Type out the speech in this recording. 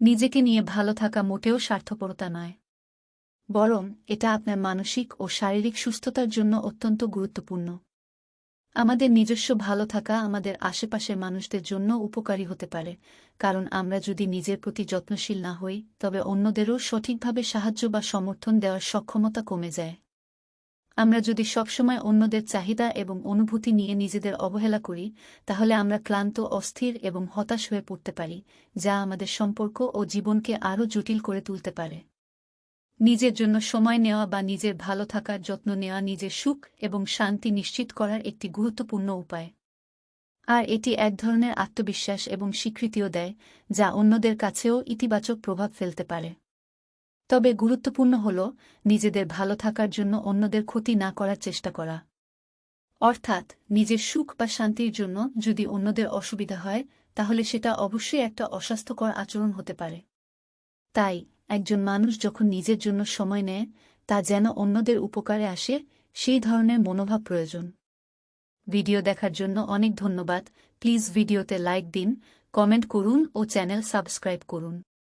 নিজেকে নিয়ে ভালো থাকা মোটেও স্বার্থপরতা নয়। বরং এটা আপনার মানসিক ও শারীরিক সুস্থতার জন্য অত্যন্ত গুরুত্বপূর্ণ। আমাদের নিজস্ব ভালো থাকা আমাদের আশেপাশের মানুষদের জন্য উপকারী হতে পারে, কারণ আমরা যদি নিজের প্রতি যত্নশীল না হই, তবে অন্যদেরও সঠিকভাবে সাহায্য বা সমর্থন দেওয়ার সক্ষমতা কমে যায়। আমরা যদি সবসময় অন্যদের চাহিদা এবং অনুভূতি নিয়ে নিজেদের অবহেলা করি, তাহলে আমরা ক্লান্ত, অস্থির এবং হতাশ হয়ে পড়তে পারি, যা আমাদের সম্পর্ক ও জীবনকে আরও জটিল করে তুলতে পারে। নিজের জন্য সময় নেওয়া বা নিজের ভালো থাকার যত্ন নেওয়া নিজের সুখ এবং শান্তি নিশ্চিত করার একটি গুরুত্বপূর্ণ উপায়। আর এটি এক ধরনের আত্মবিশ্বাস এবং স্বীকৃতিও দেয়, যা অন্যদের কাছেও ইতিবাচক প্রভাব ফেলতে পারে। তবে গুরুত্বপূর্ণ হল নিজেদের ভালো থাকার জন্য অন্যদের ক্ষতি না করার চেষ্টা করা। অর্থাৎ নিজের সুখ বা শান্তির জন্য যদি অন্যদের অসুবিধা হয়, তাহলে সেটা অবশ্যই একটা অস্বাস্থ্যকর আচরণ হতে পারে। তাই একজন মানুষ যখন নিজের জন্য সময় নেয়, তা যেন অন্যদের উপকারে আসে, সেই ধরনের মনোভাব প্রয়োজন। ভিডিও দেখার জন্য অনেক ধন্যবাদ। প্লিজ ভিডিওতে লাইক দিন, কমেন্ট করুন ও চ্যানেল সাবস্ক্রাইব করুন।